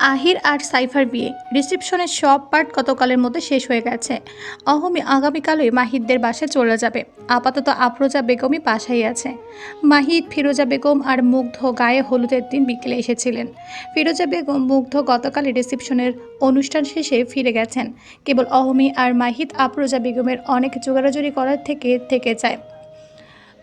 আহির আর cipher বিয়ে। রিসেপশনের সব part গতকালের মধ্যে শেষ হয়ে গেছে। অহমি আগামীকালই মাহিদদের বাসায় চলে যাবে। আপাতত আফরোজা বেগমই বাসায় আছে। মাহিদ, ফিরোজা বেগম আর মুগ্ধ গায়ে হলুদের দিন বিকেলে এসেছিলেন। ফিরোজা বেগম, মুগ্ধ গতকালই রিসেপশনের অনুষ্ঠান শেষে ফিরে গেছেন। কেবল অহমি আর মাহিদ আফরোজা বেগমের অনেক জোগাড়াজোড়ি করার থেকে থেকে যায়।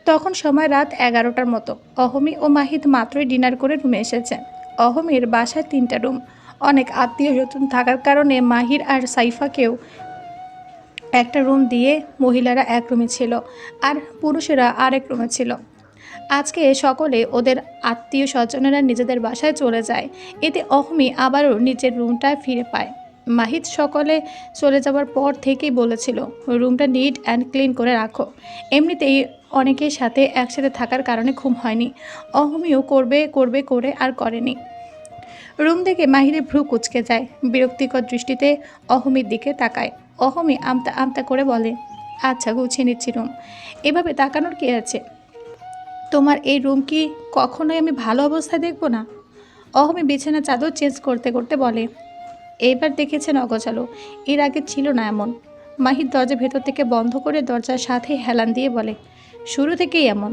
তখন সময় রাত এগারোটার মতো। অহমি ও মাহিদ মাত্রই ডিনার করে রুমে এসেছে। অহমির বাসায় তিনটা রুম। অনেক আত্মীয় স্বজন থাকার কারণে মাহির আর সাইফাকেও একটা রুম দিয়ে মহিলারা এক রুমে ছিল আর পুরুষেরা আরেক রুমে ছিল। আজকে সকলে ওদের আত্মীয় স্বজনেরা নিজেদের বাসায় চলে যায়। এতে অহমি আবারও নিজের রুমটায় ফিরে পায়। মাহিদ সকলে চলে যাওয়ার পর থেকেই বলেছিল, রুমটা নিট অ্যান্ড ক্লিন করে রাখো। এমনিতেই অনেকের সাথে একসাথে থাকার কারণে ঘুম হয়নি। অহমিও করবে করবে, করে আর করেনি। রুম থেকে মাহিরের ভ্রু কুচকে যায়। বিরক্তিকর দৃষ্টিতে অহমির দিকে তাকায়। অহমি আমতা আমতা করে বলে আচ্ছা গুছিয়ে নিচ্ছি রুম। এভাবে তাকানোর কি আছে? তোমার এই রুম কি কখনোই আমি ভালো অবস্থায় দেখব না? অহমি বিছানা চাদর চেঞ্জ করতে করতে বলে, এইবার দেখেছেন অগচালো এর আগে ছিল না এমন। মাহির দরজা ভেতর থেকে বন্ধ করে দরজার সাথে হেলান দিয়ে বলে, শুরু থেকেই এমন।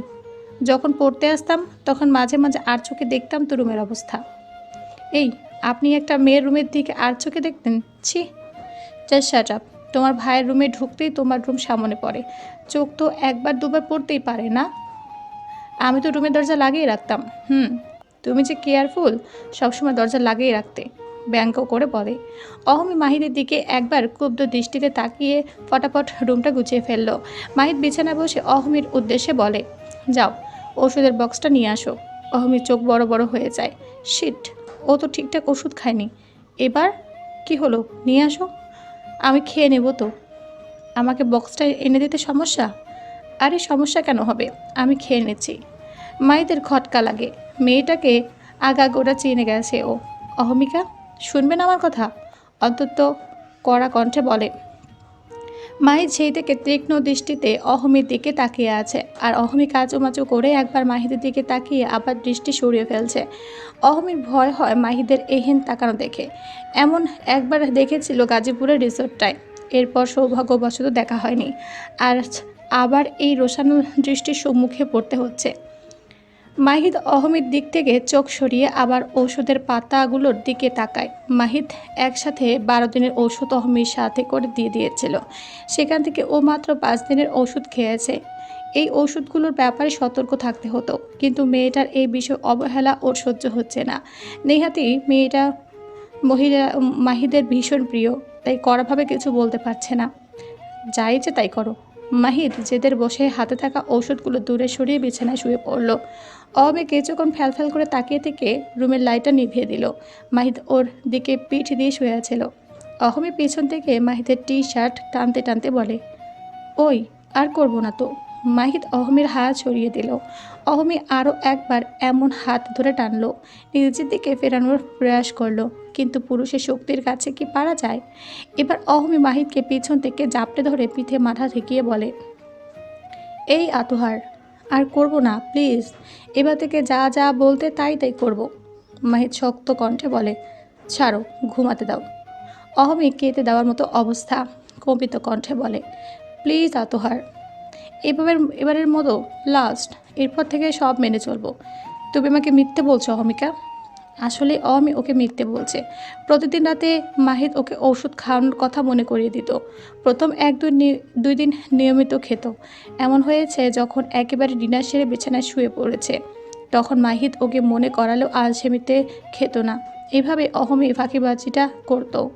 যখন পড়তে আসতাম, তখন মাঝে মাঝে আর চোখে দেখতাম তো রুমের অবস্থা। এই, আপনি একটা মেয়ের রুমের দিকে আর চোখে দেখতেন? ছি। জাস্ট শাট আপ তোমার ভাইয়ের রুমে ঢুকতেই তোমার রুম সামনে পড়ে। চোখ তো একবার দুবার পড়তেই পারে না। আমি তো রুমের দরজা লাগিয়ে রাখতাম। হুম, তুমি যে কেয়ারফুল সবসময় দরজা লাগিয়ে রাখতে। ব্যাংক করে বলে। অহমি মাহিদের দিকে একবার ক্ষুব্ধ দৃষ্টিতে তাকিয়ে ফটাফট রুমটা গুছিয়ে ফেলল। মাহিদ বিছানায় বসে অহমির উদ্দেশ্যে বলে, যাও, ওষুধের বক্সটা নিয়ে আসো। অহমির চোখ বড় বড় হয়ে যায়। শিট ও তো ঠিকঠাক ওষুধ খায়নি। এবার কি হলো? নিয়ে আসো। আমি খেয়ে নেব তো। আমাকে বক্সটা এনে দিতে সমস্যা? আরে সমস্যা কেন হবে? আমি খেয়ে নিচ্ছি। মায়েদের খটকা লাগে। মেয়েটাকে আগা গোড়া চিনে গেছে ও। অহমিকা, শুনবেন আমার কথা? অন্তত কড়া কণ্ঠে বলে সেই থেকে তীক্ষ্ণ দৃষ্টিতে অহমির দিকে তাকিয়ে আছে আর অহমি কাচুমাচু করে একবার মাহিদের দিকে তাকিয়ে আবার দৃষ্টি সরিয়ে ফেলছে। অহমির ভয় হয় মাহিদের এহেন তাকানো দেখে। এমন একবার দেখেছিল গাজীপুরের রিসোর্টটায়। এরপর সৌভাগ্যবশত দেখা হয়নি। আর আবার এই রোশানুর দৃষ্টির সম্মুখে পড়তে হচ্ছে। মাহিদ অহমির দিক থেকে চোখ সরিয়ে আবার ঔষধের পাতাগুলোর দিকে তাকায়। মাহিদ একসাথে বারো দিনের ঔষধ অহমির সাথে করে দিয়ে দিয়েছিল। সেখান থেকে ও মাত্র পাঁচ দিনের ওষুধ খেয়েছে। এই ওষুধগুলোর ব্যাপারে সতর্ক থাকতে হতো, কিন্তু মেয়েটার এই বিষয় অবহেলা ওর সহ্য হচ্ছে না। নেহাতি মেয়েটা মহিলা, মাহিদের ভীষণ প্রিয়, তাই কড়াভাবে কিছু বলতে পারছে না। যাই যে তাই করো। মাহিদ জেদের বসে হাতে থাকা ঔষধগুলো দূরে সরিয়ে বিছানায় শুয়ে পড়ল। অবে কিছুক্ষণ ফ্যাল করে তাকিয়ে থেকে রুমের লাইটটা নিভিয়ে দিল। মাহিদ ওর দিকে পিঠ দিয়ে শুয়ে আছিল। অহমি পিছন থেকে মাহিদের টি শার্ট টানতে টানতে বলে, ওই, আর করব না তো। মাহিদ অহমির হাত ছড়িয়ে দিল। অহমি আরও একবার এমন হাত ধরে টানলো, নিজের দিকে ফেরানোর প্রয়াস করল, কিন্তু পুরুষের শক্তির কাছে কি পারা যায়? এবার অহমি মাহিদকে পিছন থেকে জাপটে ধরে পিঠে মাথা ঠেকিয়ে বলে, এই আতহার আর করব না, প্লিজ। এবার থেকে যা যা বলতে তাই তাই করব। মাহিদ শক্ত কণ্ঠে বলে, ছাড়ো, ঘুমাতে দাও। অহমে কেতে দেওয়ার মতো অবস্থা, কম্পিত কণ্ঠে বলে, প্লিজ আতোহার এভাবে এবারের মতো লাস্ট, এরপর থেকে সব মেনে চলবো। তুমি আমাকে মিথ্যে বলছো, অহমিকা। আসলে অমি ওকে মিথ্যে বলছে। প্রতিদিন রাতে মাহিদ ওকে ওষুধ খাওয়ানোর কথা মনে করিয়ে দিত। প্রথম এক দুই দুই দিন নিয়মিত খেত। এমন হয়েছে যখন একেবারে ডিনার সেরে বিছানায় শুয়ে পড়েছে। তখন মাহিদ ওকে মনে করালেও আলসেমিতে খেত না। এভাবে অহমি ফাঁকিবাজিটা করতো।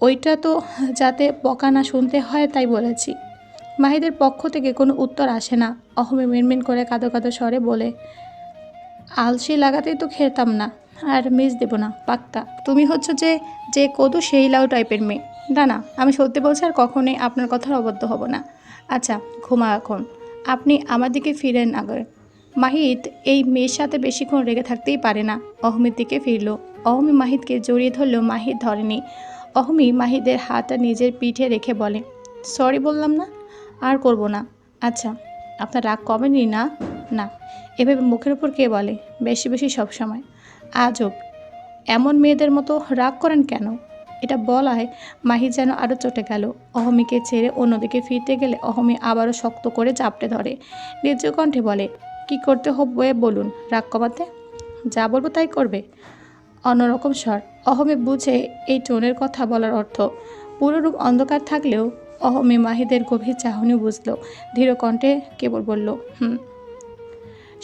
ওইটা তো যাতে পকা না শুনতে হয় তাই বলেছি। মাহিদের পক্ষ থেকে কোনো উত্তর আসে না। অহমে মিনমিন করে কাঁদো কাঁদো স্বরে বলে আলসি লাগাতেই তো খেতাম না, আর মিস দেব না, পাক্কা। তুমি হচ্ছে যে যে কদু সেই লাউ টাইপের মেয়ে। না না, আমি সত্যি বলছি আর কখনোই আপনার কথার অবদ্ধ হব না। আচ্ছা ঘুমা এখন। আপনি আমার দিকে ফিরেন আগে। মাহিত এই মেয়ের সাথে বেশিক্ষণ রেগে থাকতেই পারে না। অহমির দিকে ফিরল। অহমি মাহিতকে জড়িয়ে ধরলেও মাহিদ ধরেনি। অহমি মাহিদের হাতটা নিজের পিঠে রেখে বলে সরি বললাম না, আর করব না। আচ্ছা আপনার রাগ কমেনি না? না। এভাবে মুখের উপর কে বলে? বেশি বেশি সব সময়। আজব। এমন মেয়েদের মতো রাগ করেন কেন? এটা বলায় মাহি যেন আরও চটে গেল। অহমিকে ছেড়ে অন্যদিকে ফিরতে গেলে অহমি আবারও শক্ত করে চাপটে ধরে। নিজ কণ্ঠে বলে, কি করতে হবে বলুন, রাগ কমাতে? যা বলব তাই করবে? অন্যরকম স্বর। অহমে বুঝে এই টোনের কথা বলার অর্থ, পুরো রূপ অন্ধকার থাকলেও অহমে মাহিদের গভীর চাহনি বুঝল। ধীর কণ্ঠে কেবল বলল, হুম।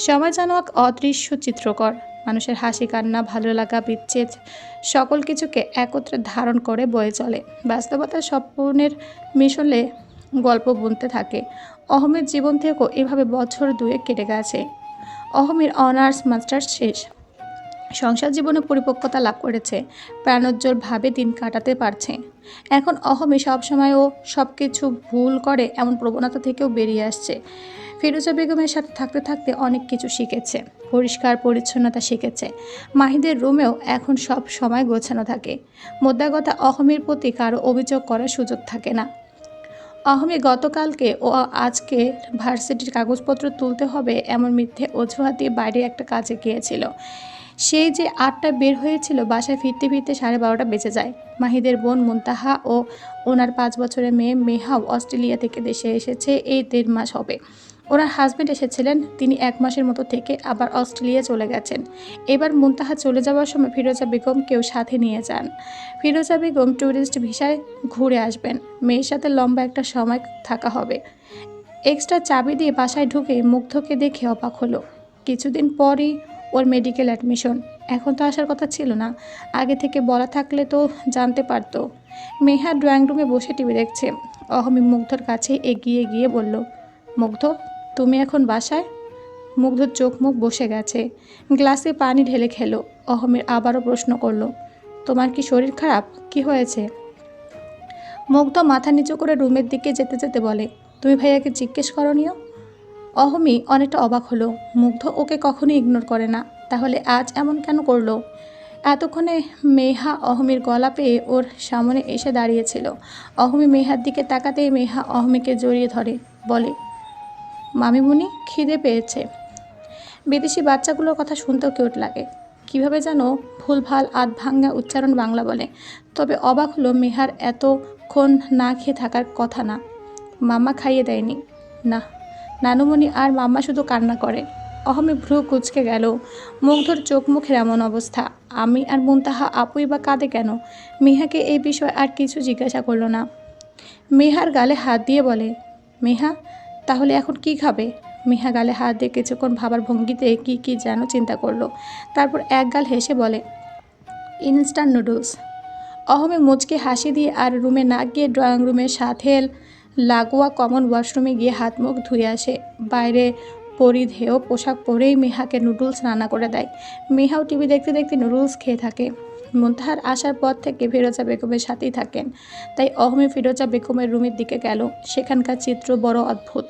সময় যেন এক অদৃশ্য চিত্রকর। মানুষের হাসি, কান্না, ভালো লাগা, বিচ্ছেদ সকল কিছুকে একত্রে ধারণ করে বয়ে চলে। বাস্তবতার স্বপ্নের মিশলে গল্প বুনতে থাকে। অহমের জীবন থেকেও এভাবে বছর দুয়ে কেটে গেছে। অহমের অনার্স, মাস্টার্স শেষ। সংসার জীবনে পরিপক্কতা লাভ করেছে। প্রাণোজ্জ্বলভাবে দিন কাটাতে পারছে। এখন অহমে সবসময় ও সব কিছু ভুল করে এমন প্রবণতা থেকেও বেরিয়ে আসছে। ফিরোজা বেগমের সাথে থাকতে থাকতে অনেক কিছু শিখেছে, পরিষ্কার পরিচ্ছন্নতা শিখেছে। মাহিদের রুমেও এখন সব সময় গোছানো থাকে। মোদ্দাগতা অহমের প্রতি কারও অভিযোগ করার সুযোগ থাকে না। অহমে, গতকালকে ও আজকে ভার্সিটির কাগজপত্র তুলতে হবে এমন মিথ্যে অজুহাত বাইরে একটা কাজে গিয়েছিল। সেই যে আটটা বের হয়েছিল, বাসায় ফিরতে ফিরতে সাড়ে বারোটা বেঁচে যায়। মাহিদের বোন মুনতাহা ও ওনার পাঁচ বছরের মেয়ে মেহাও অস্ট্রেলিয়া থেকে দেশে এসেছে, এই দেড় মাস হবে। ওনার হাজব্যান্ড এসেছিলেন, তিনি এক মাসের মতো থেকে আবার অস্ট্রেলিয়া চলে গেছেন। এবার মুনতাহা চলে যাওয়ার সময় ফিরোজা বেগমকেও সাথে নিয়ে যান। ফিরোজা বেগম ট্যুরিস্ট ভিসায় ঘুরে আসবেন। মেয়ের সাথে লম্বা একটা সময় থাকা হবে। এক্সট্রা চাবি দিয়ে বাসায় ঢুকে মুগ্ধকে দেখে অবাক হলো। কিছুদিন পরই ওর মেডিকেল অ্যাডমিশন এখন তো আসার কথা ছিল না। আগে থেকে বলা থাকলে তো জানতে পারতো। মেহা ড্রয়িং রুমে বসে টিভি দেখছে। অহমি মুগ্ধর কাছে এগিয়ে গিয়ে বলল, মুগ্ধ তুমি এখন বাসায়? মুগ্ধর চোখ মুখ বসে গেছে। গ্লাসে পানি ঢেলে খেলো। অহমের আবারও প্রশ্ন করল, তোমার কি শরীর খারাপ? কি হয়েছে? মুগ্ধ মাথা নিচু করে রুমের দিকে যেতে যেতে বলে, তুমি ভাইয়াকে জিজ্ঞেস করনিও? অহমি অনেকটা অবাক হলো, মুগ্ধ ওকে কখনোই ইগনোর করে না। তাহলে আজ এমন কেন করল? এতক্ষণে মেহা অহমির গলা পেয়ে ওর সামনে এসে দাঁড়িয়েছিল। অহমি মেহার দিকে তাকাতেই মেহা অহমিকে জড়িয়ে ধরে, বলে মামিমুনি খিদে পেয়েছে। বিদেশি বাচ্চাগুলোর কথা শুনতেও কিউট লাগে। কীভাবে যেন ভুলভাল আধ ভাঙ্গা উচ্চারণ বাংলা বলে। তবে অবাক হলো মেহার এতক্ষণ না খেয়ে থাকার কথা না। মামা খাইয়ে দেয়নি। না, নানুমণি আর মাম্মা শুধু কান্না করে। অহমে ভ্রু কুচকে গেল। মুগ্ধর চোখ মুখের এমন অবস্থা। আমি আর মুনতাহা আপুই বা কাঁদে কেন? মেহাকে এই বিষয়ে আর কিছু জিজ্ঞাসা করল না। মেহার গালে হাত দিয়ে বলে, মেহা তাহলে এখন কি খাবে? মেহা গালে হাত দিয়ে কিছুক্ষণ ভাবার ভঙ্গিতে কি কি যেন চিন্তা করল। তারপর এক গাল হেসে বলে ইনস্ট্যান্ট নুডলস। অহমে মুচকে হাসি দিয়ে আর রুমে না গিয়ে ড্রয়িং রুমের সাথে লাগোয়া কমন ওয়াশরুমে গিয়ে হাত মুখ ধুয়ে আসে। বাইরে পরিধেয় পোশাক পরেই মেহাকে নুডলস রান্না করে দেয়। মেহাও টিভি দেখতে দেখতে নুডলস খেয়ে থাকে। মুন্তাহার আসার পর থেকে ফিরোজা বেগমের সাথেই থাকেন। তাই অহমে ফিরোজা বেগমের রুমের দিকে গেল। সেখানকার চিত্র বড় অদ্ভুত।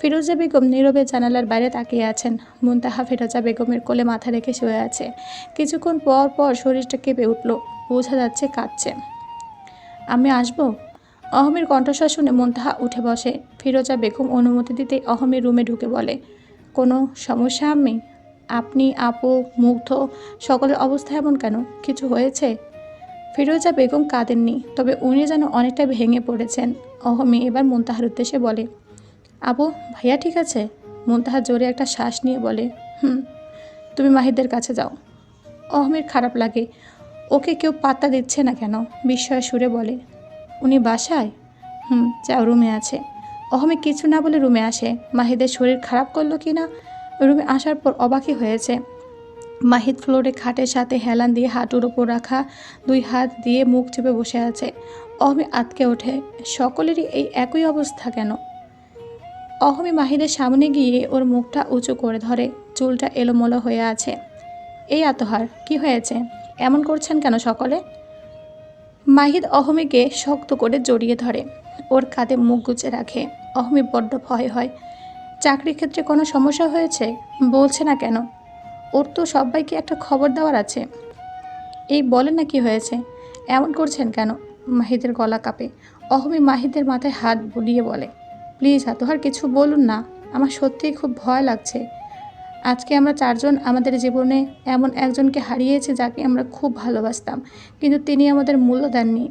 ফিরোজা বেগম নীরবে জানালার বাইরে তাকিয়ে আছেন। মুন্তাহা ফিরোজা বেগমের কোলে মাথা রেখে শুয়ে আছে। কিছুক্ষণ পর পর শরীরটা কেঁপে উঠল। বোঝা যাচ্ছে কাঁদছে। আমি আসব? অহমের কণ্ঠস্বর শুনে মুন্তাহা উঠে বসে। ফিরোজা বেগম অনুমতি দিতেই অহমের রুমে ঢুকে বলে, কোনো সমস্যা আমি আপনি, আপু, মুগ্ধ, সকলের অবস্থা এমন কেন? কিছু হয়েছে? ফিরোজা বেগম কাঁদেননি, তবে উনি যেন অনেকটা ভেঙে পড়েছেন। অহমি এবার মুনতাহার উদ্দেশ্যে বলে, আপু, ভাইয়া ঠিক আছে? মুনতাহা জোরে একটা শ্বাস নিয়ে বলে, হুম, তুমি মাহিদের কাছে যাও। অহমের খারাপ লাগে, ওকে কেউ পাত্তা দিচ্ছে না কেন? বিস্ময় সুরে বলে, উনি বাসায়? হুম যাও রুমে আছে। অহমে কিছু না বলে রুমে আসে। মাহিদের শরীর খারাপ করল কি না? রুমে আসার পর অবাকই হয়েছে। মাহিদ ফ্লোরে খাটের সাথে হেলান দিয়ে হাঁটুর ওপর রাখা দুই হাত দিয়ে মুখ চেপে বসে আছে। অহমি আতকে ওঠে। সকলেরই এই একই অবস্থা কেন? অহমি মাহিদের সামনে গিয়ে ওর মুখটা উঁচু করে ধরে। চুলটা এলোমেলো হয়ে আছে। এই আতহার, কি হয়েছে? এমন করছেন কেন সকলে? মাহিদ অহমিকে শক্ত করে জড়িয়ে ধরে। ওর কাঁধে মুখ গুজে রাখে। অহমি বড্ড ভয় হয়। চাকরির ক্ষেত্রে কোনো সমস্যা হয়েছে? বলছে না কেন? ওর তো সবাইকে একটা খবর দেওয়ার আছে। এই বলে না কি হয়েছে? এমন করছেন কেন? মাহিদের গলা কাঁপে। অহমি মাহিদের মাথায় হাত বুলিয়ে বলে, প্লিজ আতহার, কিছু বলুন না। আমার সত্যিই খুব ভয় লাগছে। আজকে আমরা চারজন আমাদের জীবনে এমন একজনকে হারিয়েছি যাকে আমরা খুব ভালোবাসতাম, কিন্তু তিনি আমাদের মূল্য দেননি।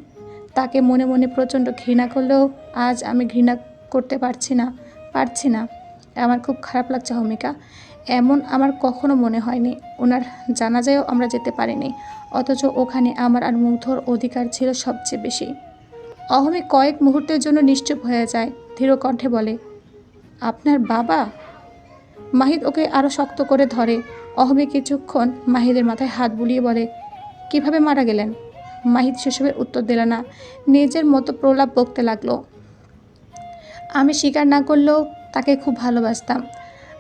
তাকে মনে মনে প্রচণ্ড ঘৃণা করলেও আজ আমি ঘৃণা করতে পারছি না পারছি না। আমার খুব খারাপ লাগছে ভূমিকা এমন আমার কখনো মনে হয়নি। ওনার জানাজায়ও আমরা যেতে পারিনি। অথচ ওখানে আমার আর মুগ্ধর অধিকার ছিল সবচেয়ে বেশি। অহমি কয়েক মুহূর্তের জন্য নিশ্চুপ হয়ে যায়, ধীর কণ্ঠে বলে, আপনার বাবা? মাহিদ ওকে আরও শক্ত করে ধরে। অহমি কিছুক্ষণ মাহিদের মাথায় হাত বুলিয়ে বলে, কীভাবে মারা গেলেন? মাহিদ সেসবের উত্তর দিল না। নিজের মতো প্রলাপ বকতে লাগল। আমি স্বীকার না করলেও তাকে খুব ভালোবাসতাম।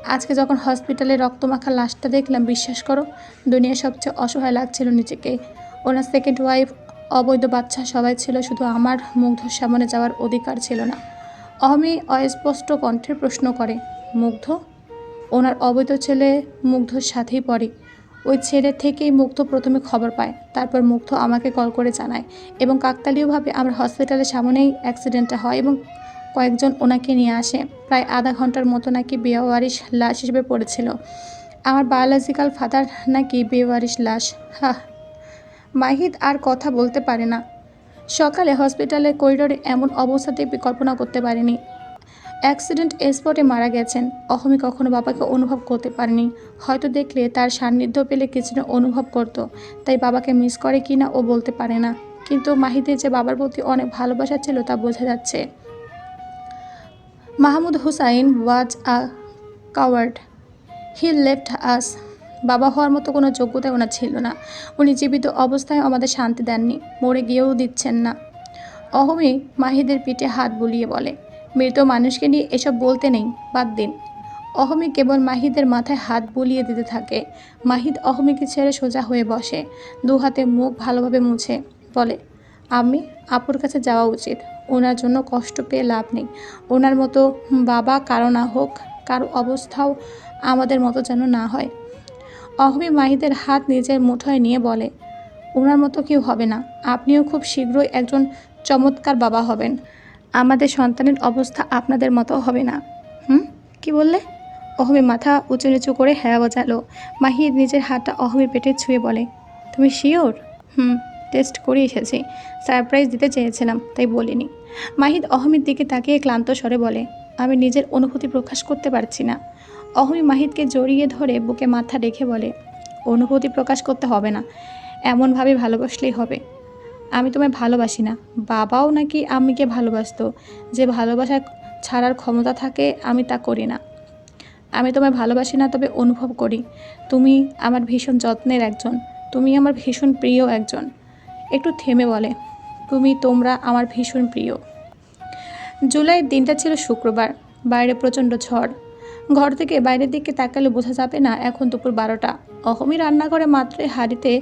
আজকে যখন হসপিটালে রক্তমাখা লাশটা দেখলাম, বিশ্বাস করো দুনিয়ার সবচেয়ে অসহায় লাগছিল নিজেকে। ওনার সেকেন্ড ওয়াইফ অবৈধ বাচ্চা সবাই ছিল, শুধু আমার মুগ্ধর সামনে যাওয়ার অধিকার ছিল না। অহমি অস্পষ্ট কণ্ঠে প্রশ্ন করে, মুগ্ধ? ওনার অবৈধ ছেলে মুগ্ধর সাথেই পড়ে। ওই ছেলে থেকেই মুগ্ধ প্রথমে খবর পায়, তারপর মুগ্ধ আমাকে কল করে জানায় এবং কাকতালীয়ভাবে আমার হসপিটালের সামনেই অ্যাক্সিডেন্টটা হয় এবং কয়েকজন ওনাকে নিয়ে আসে। প্রায় আধা ঘণ্টার মতো নাকি বেওয়ারিশ লাশ হিসেবে পড়েছিল। আমার বায়োলজিক্যাল ফাদার নাকি বেওয়ারিশ লাশ। হা মাহিদ আর কথা বলতে পারে না। সকালে হসপিটালের করিডোরে এমন অবস্থাতে কল্পনা করতে পারেনি। অ্যাক্সিডেন্ট স্পটে মারা গেছেন। অহমি কখনো বাবাকে অনুভব করতে পারেনি। হয়তো দেখলে তার সান্নিধ্য পেলে কিছুটা অনুভব করত। তাই বাবাকে মিস করে কি না ও বলতে পারে না। কিন্তু মাহিদের যে বাবার প্রতি অনেক ভালোবাসা ছিল তা বোঝা যাচ্ছে। Mahmud Hussain was a coward. He left us. বাবা হওয়ার মতো কোনো যোগ্যতা ওনার ছিল না। উনি জীবিত অবস্থায় আমাদের শান্তি দেননি। মরে গিয়েও দিচ্ছেন না। অহমি মাহিদের পিঠে হাত বুলিয়ে বলে, মৃত মানুষকে নিয়ে এসব বলতে নেই, বাদ দিন। অহমি কেবল মাহিদের মাথায় হাত বুলিয়ে দিতে থাকে। মাহিদ অহমিকে ছেড়ে সোজা হয়ে বসে দু হাতে মুখ ভালোভাবে মুছে, বলে, আমি আপুর কাছে যাওয়া উচিত। ওনার জন্য কষ্ট পেয়ে লাভ নেই। ওনার মতো বাবা কারও না হোক, কারও অবস্থাও আমাদের মতো যেন না হয়। অহমি মাহিদের হাত নিজের মুঠোয় নিয়ে বলে, ওনার মতো কেউ হবে না। আপনিও খুব শীঘ্রই একজন চমৎকার বাবা হবেন। আমাদের সন্তানের অবস্থা আপনাদের মতো হবে না। হুম? কি বললে? অহমি মাথা উঁচু নিচু করে হ্যাঁ বোঝালো। মাহিদ নিজের হাতটা অহমির পেটে ছুঁয়ে বলে, তুমি শিওর? হুম। টেস্ট করে এসেছি। সারপ্রাইজ দিতে চেয়েছিলাম, তাই বলিনি। মাহিদ অহমির দিকে তাকিয়ে ক্লান্ত স্বরে বলে, আমি নিজের অনুভূতি প্রকাশ করতে পারছি না। অহমি মাহিদকে জড়িয়ে ধরে বুকে মাথা রেখে বলে, অনুভূতি প্রকাশ করতে হবে না, এমনভাবে ভালোবাসলেই হবে। আমি তোমায় ভালোবাসি না, বাবাও নাকি আমিকে ভালোবাসতো। যে ভালোবাসা ছাড়ার ক্ষমতা থাকে, আমি তা করি না। আমি তোমায় ভালোবাসি না, তবে অনুভব করি। তুমি আমার ভীষণ যত্নের একজন। তুমি আমার ভীষণ প্রিয় একজন। একটু থেমে বলে, তুমি, তোমরা আমার ভীষণ প্রিয়। জুলাইয়ের দিনটা ছিল শুক্রবার, বাইরে প্রচণ্ড ঝড়। ঘর থেকে বাইরের দিকে তাকালে বোঝা যাবে না, এখন দুপুর বারোটা। অহমি রান্নাঘরে মাত্রই হাঁড়িতে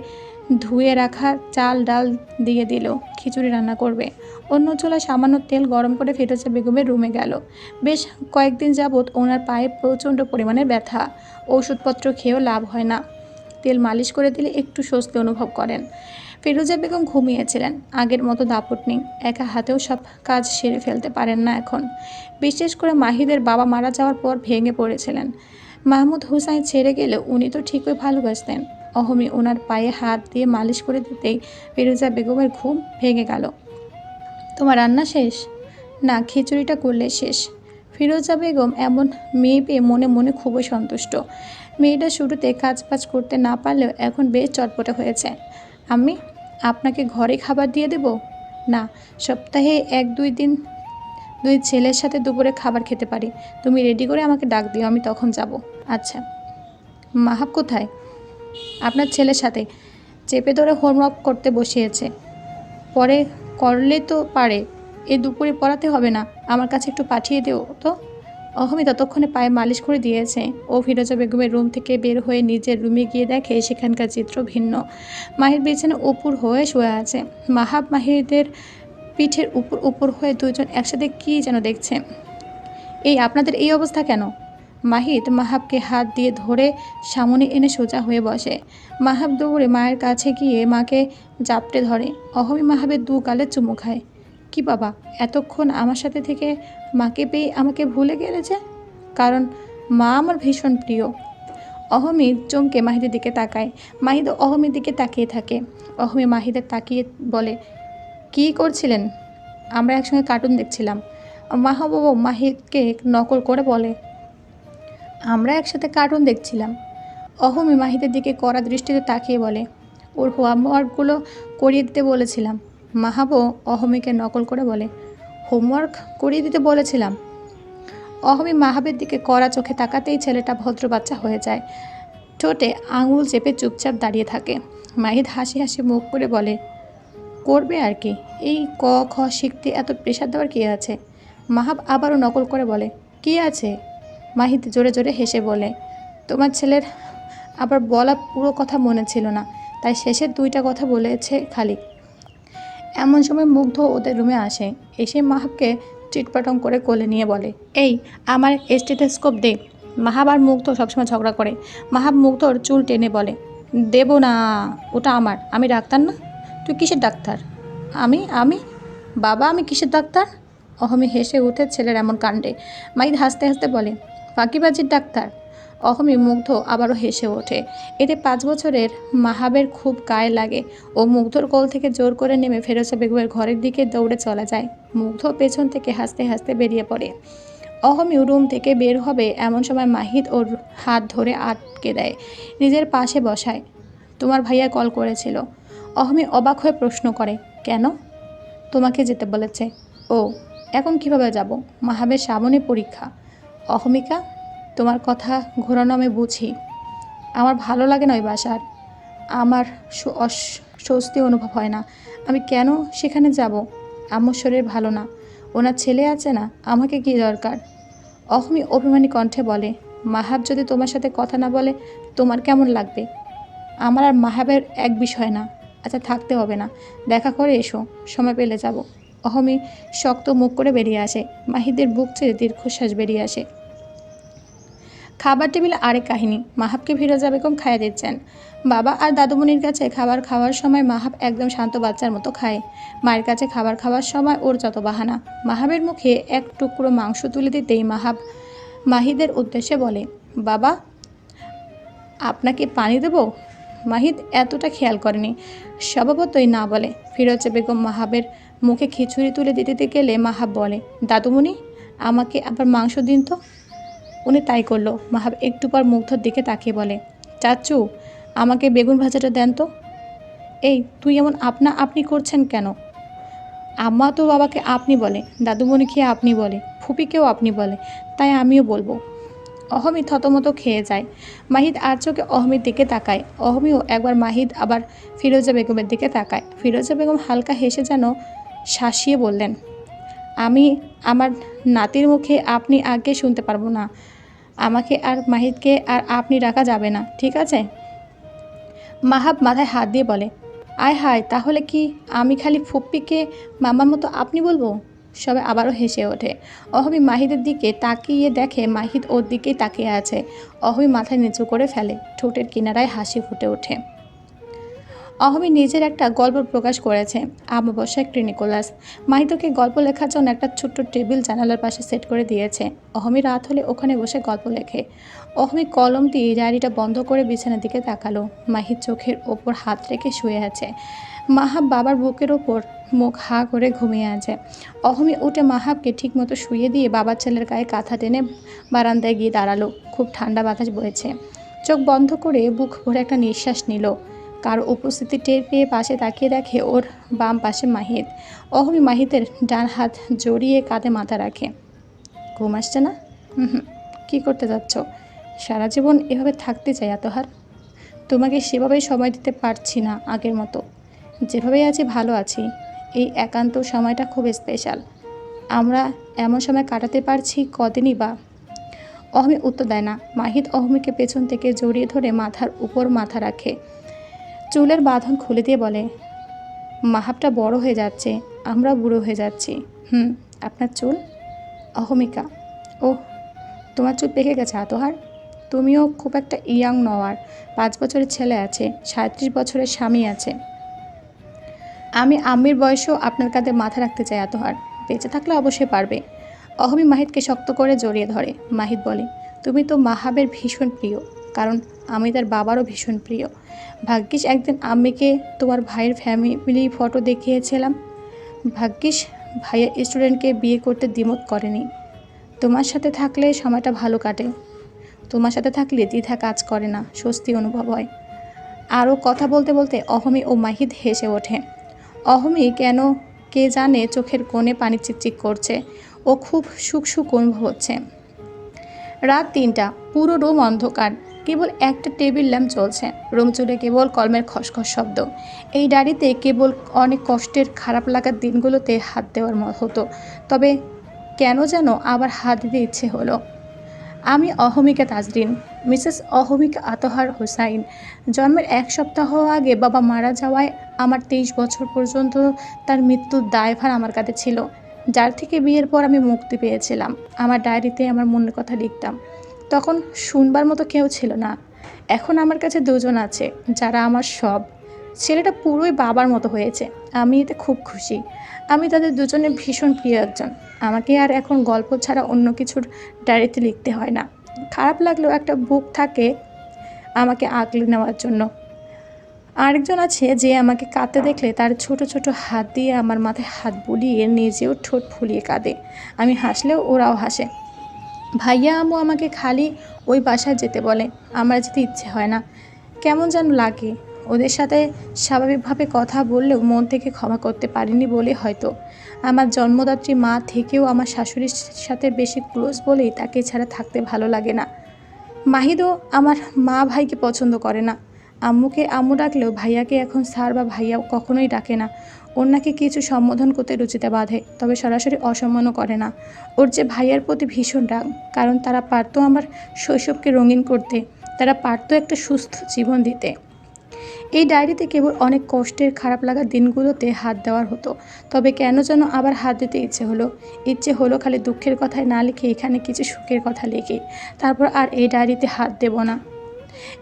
ধুয়ে রাখা চাল, ডাল দিয়ে দিল, খিচুড়ি রান্না করবে। অন্য চুলায় সামান্য তেল গরম করে ফেটেছে বেগমের রুমে গেল। বেশ কয়েকদিন যাবৎ ওনার পায়ে প্রচণ্ড পরিমাণে ব্যথা। ওষুধপত্র খেয়েও লাভ হয় না। তেল মালিশ করে দিলে একটু স্বস্তি অনুভব করেন। ফিরোজা বেগম ঘুমিয়েছিলেন। আগের মতো দাপট নেই। একা হাতেও সব কাজ সেরে ফেলতে পারেন না এখন। বিশেষ করে মাহিদের বাবা মারা যাওয়ার পর ভেঙে পড়েছিলেন। মাহমুদ হুসাইন ছেড়ে গেলে উনি তো ঠিকই ভালোবাসতেন। অহমি ওনার পায়ে হাত দিয়ে মালিশ করে দিতেই ফিরোজা বেগমের ঘুম ভেঙে গেল। তোমার রান্না শেষ? না, খিচুড়িটা করলে শেষ। ফিরোজা বেগম এমন মেয়ে পেয়ে মনে মনে খুবই সন্তুষ্ট। মেয়েটা শুরুতে কাজ বাজ করতে না পারলেও এখন বেশ চটপটে হয়েছে। আমি আপনাকে ঘরে খাবার দিয়ে দেব? না, সপ্তাহে এক, দুই দিন, দুই ছেলের সাথে দুপুরে খাবার খেতে পারি। তুমি রেডি করে আমাকে ডাক দিও, আমি তখন যাব। আচ্ছা। মাহাব কোথায়? আপনার ছেলের সাথে। চেপে ধরে হোমওয়ার্ক করতে বসিয়েছে। পরে করলে তো পারে, এ দুপুরে পড়াতে হবে না, আমার কাছে একটু পাঠিয়ে দেও তো। অহমি ততক্ষণে পায়ে মালিশ করে দিয়েছে। ও ফিরোজা বেগমের রুম থেকে বের হয়ে নিজের রুমে গিয়ে দেখে সেখানকার চিত্র ভিন্ন। মাহির বিছানা উপর হয়ে শুয়ে আছে। মাহাব মাহিরদের পিঠের উপর উপর হয়ে দুজন একসাথে কী যেন দেখছে। এই, আপনাদের এই অবস্থা কেন? মাহিত মাহাবকে হাত দিয়ে ধরে সামনে এনে সোজা হয়ে বসে। মাহাব দৌড়ে মায়ের কাছে গিয়ে মাকে জাপটে ধরে। অহমি মাহাবের দু গালে চুমু খায়। কি বাবা, এতক্ষণ আমার সাথে থেকে মাকে পেয়ে আমাকে ভুলে গেলে যে? কারণ মা আমার ভীষণ প্রিয়। অহমি চমকে মাহিদের দিকে তাকায়। মাহিদ অহমির দিকে তাকিয়ে থাকে। অহমি মাহিদের তাকিয়ে বলে, কী করছিলেন? আমরা একসঙ্গে কার্টুন দেখছিলাম। মাহবুব মাহিদকে নকল করে বলে, আমরা একসাথে কার্টুন দেখছিলাম। অহমি মাহিদের দিকে কড়া দৃষ্টিতে তাকিয়ে বলে, ওর হোমওয়ার্কগুলো করিয়ে দিতে বলেছিলাম। মাহাবো অহমিকে নকল করে বলে হোমওয়ার্ক করিয়ে দিতে বলেছিলাম। অহমি মাহাবের দিকে কড়া চোখে তাকাতেই ছেলেটা ভদ্র বাচ্চা হয়ে যায়। ঠোঁটে আঙুল চেপে চুপচাপ দাঁড়িয়ে থাকে। মাহিদ হাসি হাসি মুখ করে বলে, করবে আর কি? এই ক, খ, শিখতে এত প্রেশার দেওয়ার কী আছে? মাহাব আবারও নকল করে বলে, কি আছে? মাহিদ জোরে জোরে হেসে বলে, তোমার ছেলের আবার বলা পুরো কথা মনে ছিল না। তাই শেষের দুইটা কথা বলেছে খালি। এমন সময় মুগ্ধ ওদের রুমে আসে। এসে মাহাবকে চিটপাটং করে কোলে নিয়ে বলে, এই, আমার স্টেথোস্কোপ দে। মাহাব আর মুগ্ধ সবসময় ঝগড়া করে। মাহাব মুগ্ধর চুল টেনে বলে, দেব না, ওটা আমার। আমি ডাক্তার না? তুই কিসের ডাক্তার? আমি আমি? বাবা, আমি কিসের ডাক্তার? অহমি হেসে উঠে ছেলের এমন কাণ্ডে। মাইদ হাসতে হাসতে বলে, ফাঁকিবাজির ডাক্তার। অহমি মুগ্ধ আবারও হেসে ওঠে। এতে পাঁচ বছরের মাহাবের খুব গায়ে লাগে ও মুগ্ধর কোল থেকে জোর করে নেমে ফেরোজা বেগমের ঘরের দিকে দৌড়ে চলা যায়। মুগ্ধ পেছন থেকে হাসতে হাসতে বেরিয়ে পড়ে। অহমি রুম থেকে বের হবে এমন সময় মাহিদ ওর হাত ধরে আটকে দেয়, নিজের পাশে বসায়। তোমার ভাইয়া কল করেছিল। অহমি অবাক হয়ে প্রশ্ন করে, কেন? তোমাকে যেতে বলেছে। ও, এখন কীভাবে যাব? মাহাবের সামনে পরীক্ষা। অহমিকা তোমার কথা ঘোরানো আমি বুঝি। আমার ভালো লাগে না ওই বাসার। আমার স্বস্তি অনুভব হয় না। আমি কেন সেখানে যাব? আমার শরীর ভালো না। ওনার ছেলে আছে না? আমাকে কি দরকার? অহমি অভিমানী কণ্ঠে বলে, মাহাব যদি তোমার সাথে কথা না বলে, তোমার কেমন লাগবে? আমার আর মাহাবের এক বিষয় না। আচ্ছা থাকতে হবে না। দেখা করে এসো। সময় পেলে যাব। অহমি শক্ত মুখ করে বেরিয়ে আসে। মাহিদের বুক ছেড়ে দীর্ঘশ্বাস বেরিয়ে আসে। খাবার টেবিলে আরেক কাহিনী। মাহাবকে ফিরোজা বেগম খাইয়ে দিচ্ছেন। বাবা আর দাদুমণির কাছে খাবার খাওয়ার সময় মাহাব একদম শান্ত বাচ্চার মতো খায়। মায়ের কাছে খাবার খাওয়ার সময় ওর যত বাহানা। মাহাবের মুখে এক টুকরো মাংস তুলে দিতেই মাহাব মাহিদের উদ্দেশ্যে বলে, বাবা, আপনাকে পানি দেব? মাহিদ এতটা খেয়াল করেনি। স্বভাবতই না বলে। ফিরোজা বেগম মাহাবের মুখে খিচুড়ি তুলে দিতে গেলে মাহাব বলে, দাদুমণি, আমাকে আবার মাংস দিন তো। উনি তাই করল। মাহাব একটু পর মুগ্ধর দিকে তাকিয়ে বলে, চাচু, আমাকে বেগুন ভাজাটা দেন তো? এই, তুই এমন আপনা আপনি করছেন কেন? আম্মা তো বাবাকে আপনি বলে দাদুমণি খেয়ে আপনি বলে, ফুপিকেও আপনি বলে, তাই আমিও বলব। অহমি থতমত খেয়ে যায়। মাহিদ আর চোখে অহমির দিকে তাকায়। অহমিও একবার মাহিদ আবার ফিরোজা বেগমের দিকে তাকায়। ফিরোজা বেগম হালকা হেসে যেন শাসিয়ে বললেন, আমি, আমার নাতির মুখে আপনি আগে শুনতে পারব না। আমাকে আর মাহিদকে আর আপনি রাখা যাবে না, ঠিক আছে? মাহাব মাথায় হাত দিয়ে বলে, আয় হায়, তাহলে কি আমি খালি ফুপ্পিকে মামার মতো আপনি বলব? সবে আবারও হেসে ওঠে। অহবি মাহিদের দিকে তাকিয়ে দেখে মাহিদ ওর দিকেই তাকিয়ে আছে। অহবি মাথায় নিচু করে ফেলে, ঠোঁটের কিনারায় হাসি ফুটে ওঠে। অহমি নিজের একটা গল্প প্রকাশ করেছে। আমাবস্যায় ক্রিনিকোলাস। মাহিতকে গল্প লেখার জন্য একটা ছোট্ট টেবিল জানালার পাশে সেট করে দিয়েছে। অহমি রাত হলে ওখানে বসে গল্প লেখে। অহমি কলম দিয়ে ডায়েরিটা বন্ধ করে বিছানার দিকে তাকালো। মাহির চোখের ওপর হাত রেখে শুয়ে আছে। মাহাব বাবার বুকের ওপর মুখ হা করে ঘুমিয়ে আছে। অহমি উঠে মাহাবকে ঠিকমতো শুয়ে দিয়ে বাবার ছেলের গায়ে কাঁথা টেনে বারান্দায় গিয়ে দাঁড়াল। খুব ঠান্ডা বাতাস বয়েছে চোখ বন্ধ করে বুক ভরে একটা নিঃশ্বাস নিল। কারও উপস্থিতি টের পেয়ে পাশে তাকিয়ে দেখে ওর বাম পাশে মাহিদ অহমি মাহিদের ডান হাত জড়িয়ে কাঁধে মাথা রাখে। ঘুম আসছে না? হুম কী করতে যাচ্ছ? সারা জীবন এভাবে থাকতে চাই এতহার। তোমাকে সেভাবেই সময় দিতে পারছি না আগের মতো। যেভাবেই আছি, ভালো আছি। এই একান্ত সময়টা খুব স্পেশাল আমরা এমন সময় কাটাতে পারছি কদিনই বা? অহমি উত্তর দেয় না। মাহিদ অহমিকে পেছন থেকে জড়িয়ে ধরে মাথার উপর মাথা রাখে। চুলের বাঁধন খুলে দিয়ে বলে, মাহাবটা বড় হয়ে যাচ্ছে, আমরা বুড়ো হয়ে যাচ্ছি। হুম, আপনার চুল? অহমিকা ও তোমার চুল পেকে গেছে আতহার। তুমিও খুব একটা ইয়াং নওয়ার, পাঁচ বছরের ছেলে আছে, সাঁত্রিশ বছরের স্বামী আছে। আমি আম্মির বয়সেও আপনার কাঁধে মাথা রাখতে চাই আতহার, বেঁচে থাকলে অবশ্যই পারবে। অহমি মাহিদকে শক্ত করে জড়িয়ে ধরে। মাহিদ বলে, তুমি তো মাহাবের ভীষণ প্রিয়। কারণ আমি তার বাবারও ভীষণ প্রিয়। ভাগ্যিস একদিন আম্মিকে তোমার ভাইয়ের ফ্যামিলি ফটো দেখিয়েছিলাম। ভাগ্যিস ভাইয়ের স্টুডেন্টকে বিয়ে করতে দ্বিমত করেনি। তোমার সাথে থাকলে সময়টা ভালো কাটে। তোমার সাথে থাকলে দ্বিধা কাজ করে না, স্বস্তি অনুভব হয়। আরও কথা বলতে বলতে অহমি ও মাহিদ হেসে ওঠে। অহমি কেন কে জানে চোখের কোণে পানি চিকচিক করছে ও খুব সুখ সুখ অনুভব হচ্ছে। রাত তিনটা, পুরো রুম অন্ধকার। কেবল একটা টেবিল ল্যাম্প চলছে রুম জুড়ে কেবল কলমের খসখস শব্দ। এই ডায়েরিতে কেবল অনেক কষ্টের, খারাপ লাগার দিনগুলোতে হাত দেওয়ার মতো হতো। তবে কেন যেন আবার হাত দিতে ইচ্ছে হলো। আমি অহমিকা তাজরিন, মিসেস অহমিকা আতহার হোসাইন। জন্মের এক সপ্তাহ আগে বাবা মারা যাওয়ায় আমার তেইশ বছর পর্যন্ত তার মৃত্যুর দায়ভার আমার কাছে ছিল। যার থেকে বিয়ের পর আমি মুক্তি পেয়েছিলাম। আমার ডায়েরিতে আমার মনের কথা লিখতাম। তখন শুনবার মতো কেউ ছিল না। এখন আমার কাছে দুজন আছে, যারা আমার সব। ছেলেটা পুরোই বাবার মতো হয়েছে। আমি এতে খুব খুশি। আমি তাদের দুজনের ভীষণ প্রিয় একজন। আমাকে আর এখন গল্প ছাড়া অন্য কিছুর ডায়েরিতে লিখতে হয় না। খারাপ লাগলেও একটা বুক থাকে আমাকে আগলে নেওয়ার জন্য। আরেকজন আছে যে আমাকে কাঁদতে দেখলে তার ছোট ছোট হাত দিয়ে আমার মাথায় হাত বুলিয়ে নিজেও ঠোঁট ফুলিয়ে কাঁদে। আমি হাসলেও ওরাও হাসে। ভাইয়া আমু আমাকে খালি ওই বাসায় যেতে বলে, আমার যেতে ইচ্ছে হয় না। কেমন যেন লাগে, ওদের সাথে স্বাভাবিকভাবে কথা বললেও মন থেকে ক্ষমা করতে পারিনি বলে হয়তো। আমার জন্মদাত্রী মা থেকেও আমার শাশুড়ির সাথে বেশি ক্লোজ বলেই তাকে ছাড়া থাকতে ভালো লাগে না। মাহিদও আমার মা ভাইকে পছন্দ করে না। আম্মুকে আম্মু ডাকলেও ভাইয়াকে এখন স্যার বা ভাইয়া কখনোই ডাকে না। ওর নাকি কিছু সম্বোধন করতে রুচিতে বাঁধে, তবে সরাসরি অসম্মানও করে না। ওর যে ভাইয়ার প্রতি ভীষণ রাগ, কারণ তারা পারতো আমার শৈশবকে রঙিন করতে, তারা পারতো একটা সুস্থ জীবন দিতে। এই ডায়েরিতে কেবল অনেক কষ্টের, খারাপ লাগার দিনগুলোতে হাত দেওয়ার হতো, তবে কেন যেন আবার হাত দিতে ইচ্ছে হলো। ইচ্ছে হলো খালি দুঃখের কথায় না লিখে এখানে কিছু সুখের কথা লিখে, তারপর আর এই ডায়েরিতে হাত দেব না।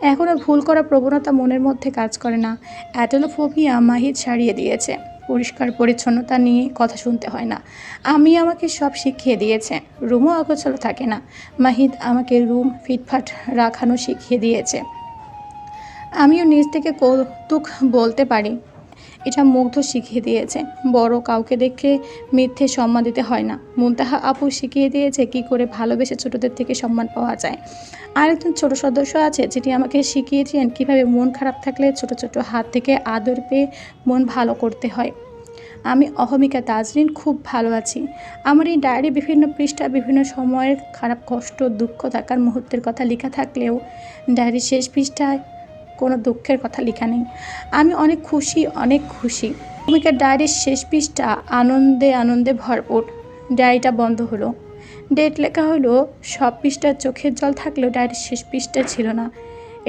এখনও ভুল করার প্রবণতা মনের মধ্যে কাজ করে না অ্যাটেলোফোবিয়া মাহিদ সারিয়ে দিয়েছে। পরিষ্কার পরিচ্ছন্নতা নিয়ে কথা শুনতে হয় না। আমি আমাকে সব শিখিয়ে দিয়েছে। রুমও অগোছল থাকে না। মাহিদ আমাকে রুম ফিটফাট রাখানো শিখিয়ে দিয়েছে। আমিও নিজ থেকে কৌতুক বলতে পারি। এটা মুগ্ধ শিখিয়ে দিয়েছে। বড় কাউকে দেখে মিথ্যে সম্মান দিতে হয় না। মুনতাহা আপু শিখিয়ে দিয়েছে কি করে ভালোবেসে ছোটদের থেকে সম্মান পাওয়া যায়। আরেকজন ছোট সদস্য আছে যেটি আমাকে শিখিয়েছেন কীভাবে মন খারাপ থাকলে ছোট ছোট হাত থেকে আদর পেয়ে মন ভালো করতে হয়। আমি অহমিকা তাজরিন, খুব ভালো আছি। আমার এই ডায়েরি বিভিন্ন পৃষ্ঠা, বিভিন্ন সময়ের খারাপ কষ্ট, দুঃখ থাকার মুহূর্তের কথা লেখা থাকলেও ডায়েরির শেষ পৃষ্ঠায় কোনো দুঃখের কথা লেখা নেই। আমি অনেক খুশি অনেক খুশি। ভূমিকার ডায়েরির শেষ পৃষ্ঠা আনন্দে আনন্দে ভরপুর ডায়েরিটা বন্ধ হলো। ডেট লেখা হলো, সব পৃষ্ঠার চোখের জল থাকলেও ডায়েরির শেষ পৃষ্ঠা ছিল না।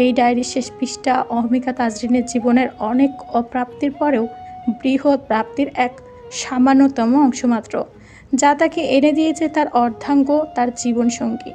এই ডায়েরির শেষ পৃষ্ঠা অহমিকা তাজরিনের জীবনের অনেক অপ্রাপ্তির পরেও বৃহৎ প্রাপ্তির এক সামান্যতম অংশমাত্র যা তাকে এনে দিয়েছে তার অর্ধাঙ্গ, তার জীবনসঙ্গী।